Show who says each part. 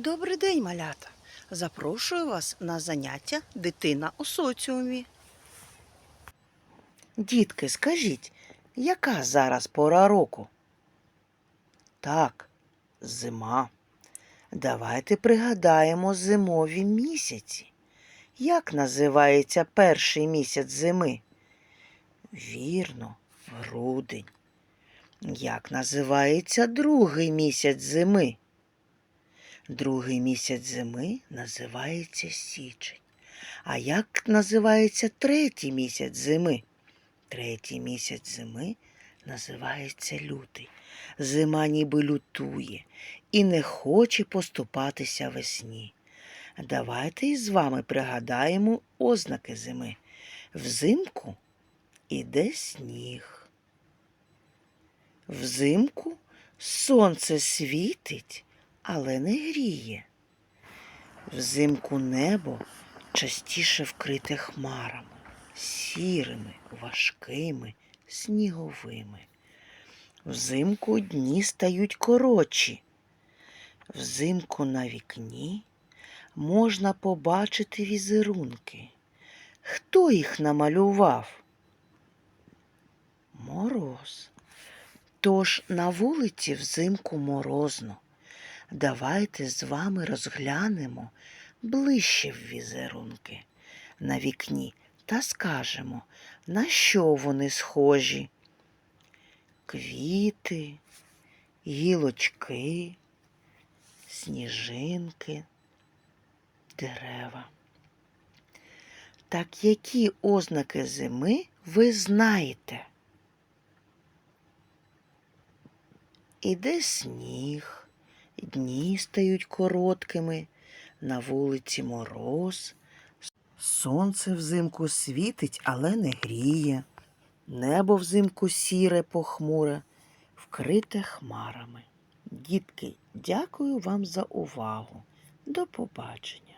Speaker 1: Добрий день, малята! Запрошую вас на заняття Дитина у соціумі. Дітки, скажіть, яка зараз пора року? Так, зима. Давайте пригадаємо зимові місяці. Як називається перший місяць зими? Вірно, грудень. Як називається другий місяць зими? Другий місяць зими називається січень. А як називається третій місяць зими? Третій місяць зими називається лютий. Зима ніби лютує і не хоче поступатися весні. Давайте із вами пригадаємо ознаки зими. Взимку іде сніг. Взимку сонце світить, але не гріє. Взимку небо частіше вкрите хмарами, сірими, важкими, сніговими. Взимку дні стають коротші. Взимку на вікні можна побачити візерунки. Хто їх намалював? Мороз. Тож на вулиці взимку морозно. Давайте з вами розглянемо ближче в візерунки на вікні та скажемо, на що вони схожі. Квіти, гілочки, сніжинки, дерева. Так які ознаки зими ви знаєте? Іде сніг, дні стають короткими, на вулиці мороз. Сонце взимку світить, але не гріє. Небо взимку сіре похмуре, вкрите хмарами. Дітки, дякую вам за увагу. До побачення.